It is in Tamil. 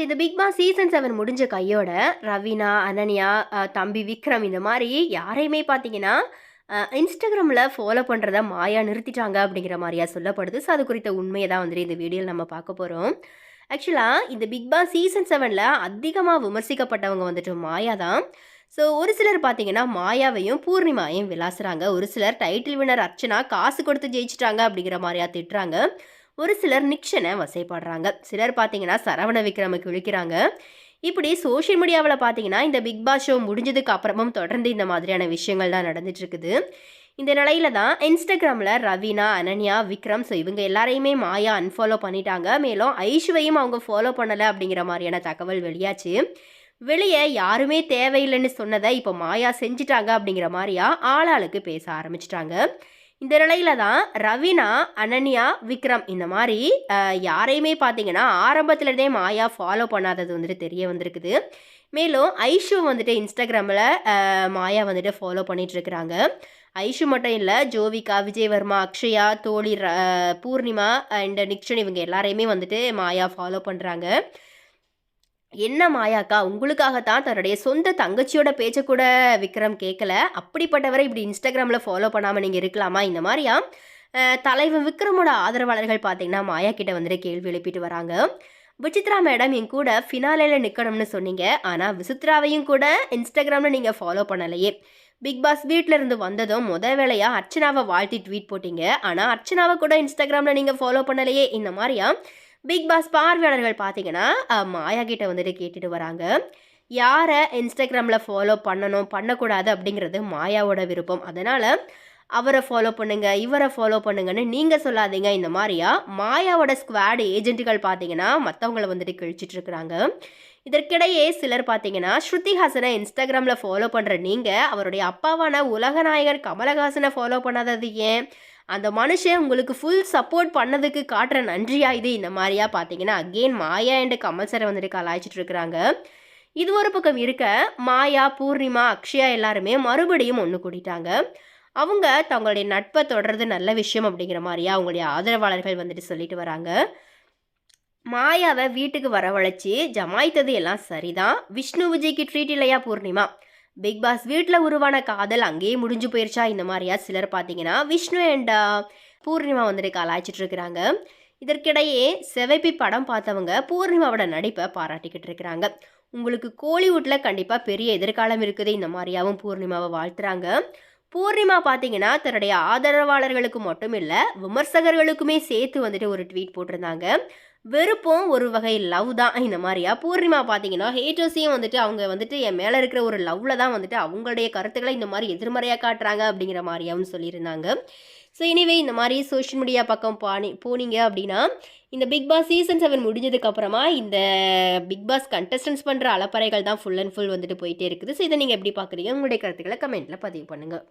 ஸோ இந்த பிக் பாஸ் சீசன் செவன் முடிஞ்ச கையோட ரவீனா அனன்யா தம்பி விக்ரம் இந்த மாதிரி யாரையுமே பார்த்தீங்கன்னா இன்ஸ்டாகிராமில் ஃபாலோ பண்ணுறத மாயா நிறுத்திட்டாங்க அப்படிங்கிற மாதிரியா சொல்லப்படுது. ஸோ அது குறித்த உண்மையை தான் வந்துட்டு இந்த வீடியோவில் நம்ம பார்க்க போகிறோம் ஆக்சுவலாக இந்த பிக் பாஸ் சீசன் செவனில் அதிகமாக விமர்சிக்கப்பட்டவங்க வந்துட்டு மாயா தான். ஸோ ஒரு சிலர் பார்த்தீங்கன்னா மாயாவையும் பூர்ணிமாவையும் விளாசுறாங்க. ஒரு சிலர் டைட்டில் வினர் அர்ச்சனா காசு கொடுத்து ஜெயிச்சிட்டாங்க அப்படிங்கிற மாதிரியா திட்டுறாங்க. ஒரு சிலர் நிக்ஷனை வசைப்படுறாங்க. சிலர் பார்த்தீங்கன்னா சரவண விக்ரமுக்கு விழிக்கிறாங்க. இப்படி சோஷியல் மீடியாவில் பார்த்தீங்கன்னா இந்த பிக் பாஸ் ஷோ முடிஞ்சதுக்கு அப்புறமும் தொடர்ந்து இந்த மாதிரியான விஷயங்கள் தான் நடந்துட்டு இருக்குது. இந்த நிலையில தான் இன்ஸ்டாகிராமில் ரவீனா அனன்யா விக்ரம் ஸோ இவங்க எல்லாரையுமே மாயா அன்ஃபாலோ பண்ணிட்டாங்க. மேலும் ஐஷுவையும் அவங்க ஃபாலோ பண்ணலை அப்படிங்கிற மாதிரியான தகவல் வெளியாச்சு. வெளியே யாருமே தேவையில்லைன்னு சொன்னதை இப்போ மாயா செஞ்சிட்டாங்க அப்படிங்கிற மாதிரியா ஆளாளுக்கு பேச ஆரம்பிச்சிட்டாங்க. இந்த நிலையில தான் ரவினா அனன்யா விக்ரம் இந்த மாதிரி யாரையுமே பார்த்தீங்கன்னா ஆரம்பத்துலேருந்தே மாயா ஃபாலோ பண்ணாதது வந்துட்டு தெரிய வந்திருக்குது. மேலும் ஐஷு வந்துட்டு இன்ஸ்டாகிராமில் மாயா வந்துட்டு ஃபாலோ பண்ணிகிட்ருக்குறாங்க ஐஷு மட்டும் இல்லை ஜோவிகா விஜயவர்மா அக்ஷயா தோழி ர- பூர்ணிமா அண்ட் நிக்ஷன் இவங்க எல்லாரையுமே வந்துட்டு மாயா ஃபாலோ பண்ணுறாங்க என்ன மாயாக்கா உங்களுக்காகத்தான் தன்னுடைய சொந்த தங்கச்சியோட பேச்சை கூட விக்ரம் கேட்கல அப்படிப்பட்டவரை இப்படி இன்ஸ்டாகிராமில் ஃபாலோ பண்ணாமல் நீங்கள் இருக்கலாமா? இந்த மாதிரியா? அஹ், தலைவன் விக்ரமோட ஆதரவாளர்கள் பார்த்தீங்கன்னா மாயா கிட்ட வந்துட்டு கேள்வி எழுப்பிட்டு வராங்க. விசித்ரா மேடம் என் கூட ஃபினாலேயில் நிற்கணும்னு சொன்னீங்க. ஆனால் விசித்ராவையும் கூட இன்ஸ்டாகிராமில் நீங்கள் ஃபாலோ பண்ணலையே. பிக் பாஸ் வீட்டில் இருந்து வந்ததும் முத வேலையாக அர்ச்சனாவை வாழ்த்தி ட்வீட் போட்டீங்க. ஆனால் அர்ச்சனாவை கூட இன்ஸ்டாகிராமில் நீங்கள் ஃபாலோ பண்ணலையே. இந்த மாதிரியா? பிக் பாஸ் பார்வையாளர்கள் பார்த்தீங்கன்னா மாயா கிட்ட வந்துட்டு கேட்டுட்டு வராங்க. யாரை இன்ஸ்டாகிராமில் ஃபாலோ பண்ணணும் பண்ணக்கூடாது அப்படிங்கிறது மாயாவோட விருப்பம். அதனால் அவரை ஃபாலோ பண்ணுங்க இவரை ஃபாலோ பண்ணுங்கன்னு நீங்கள் சொல்லாதீங்க. இந்த மாதிரியா மாயாவோட ஸ்குவாட் ஏஜென்ட்டுகள் பார்த்தீங்கன்னா மற்றவங்கள வந்துட்டு கிழிச்சிட்டு இருக்கிறாங்க. இதற்கிடையே சிலர் பார்த்தீங்கன்னா ஸ்ருதி ஹாசனை இன்ஸ்டாகிராமில் ஃபாலோ பண்ணுற நீங்கள் அவருடைய அப்பாவான உலகநாயகர் கமலஹாசனை ஃபாலோ பண்ணாதது ஏன்? அந்த மனுஷன் உங்களுக்கு ஃபுல் சப்போர்ட் பண்ணதுக்கு காட்டுற நன்றியாக இது இந்த மாதிரியா பார்த்தீங்கன்னா அகெயின் மாயா அண்ட் கமல் சாரை வந்துட்டு கலாய்ச்சிட்டு இருக்கிறாங்க. இது ஒரு பக்கம் இருக்க மாயா பூர்ணிமா அக்ஷயா எல்லாருமே மறுபடியும் ஒன்று கூட்டிட்டாங்க அவங்க தங்களுடைய நட்பை தொடர்றது நல்ல விஷயம் அப்படிங்கிற மாதிரியா அவங்களுடைய ஆதரவாளர்கள் வந்துட்டு சொல்லிட்டு வராங்க. மாயாவை வீட்டுக்கு வரவழைச்சி ஜமாய்த்தது எல்லாம் சரிதான். விஷ்ணு விஜய்க்கு ட்ரீட் இல்லையா பூர்ணிமா? பிக் பாஸ் வீட்டில் உருவான காதல் அங்கேயே முடிஞ்சு போயிருச்சா? இந்த மாதிரியா சிலர் பார்த்தீங்கன்னா விஷ்ணு அண்ட் பூர்ணிமா வந்துட்டு கலாய்ச்சிட்டு இருக்கிறாங்க. இதற்கிடையே செவைப்பி படம் பார்த்தவங்க பூர்ணிமாவோட நடிப்பை பாராட்டிக்கிட்டு இருக்கிறாங்க. உங்களுக்கு கோலிவுட்டில் கண்டிப்பாக பெரிய எதிர்காலம் இருக்குது. இந்த மாதிரியாவும் பூர்ணிமாவை வாழ்த்துறாங்க. பூர்ணிமா பார்த்தீங்கன்னா தன்னுடைய ஆதரவாளர்களுக்கு மட்டும் இல்லை விமர்சகர்களுக்குமே சேர்த்து வந்துட்டு ஒரு ட்வீட் போட்டிருந்தாங்க. வெறுப்பும் ஒரு வகை லவ் தான். இந்த மாதிரியா? பூர்ணிமா பார்த்தீங்கன்னா ஹேட்டர்ஸையும் வந்துட்டு அவங்க வந்துட்டு என் மேலே இருக்கிற ஒரு லவ்வில் தான் வந்துட்டு அவங்களுடைய கருத்துக்களை இந்த மாதிரி எதிர்மறையாக காட்டுறாங்க அப்படிங்கிற மாதிரியாவும் சொல்லியிருந்தாங்க. ஸோ எனிவே இந்த மாதிரி சோஷியல் மீடியா பக்கம் பானி போனீங்க அப்படின்னா இந்த பிக் பாஸ் சீசன் செவன் முடிஞ்சதுக்கப்புறமா இந்த பிக் பாஸ் கண்டஸ்டன்ஸ் பண்ணுற அலப்பறைகள் தான் ஃபுல் அண்ட் ஃபுல் வந்துட்டு போயிட்டே இருக்குது. ஸோ இதை நீங்கள் எப்படி பார்க்குறீங்க? உங்களுடைய கருத்துக்களை கமெண்ட்டில் பதிவு பண்ணுங்கள்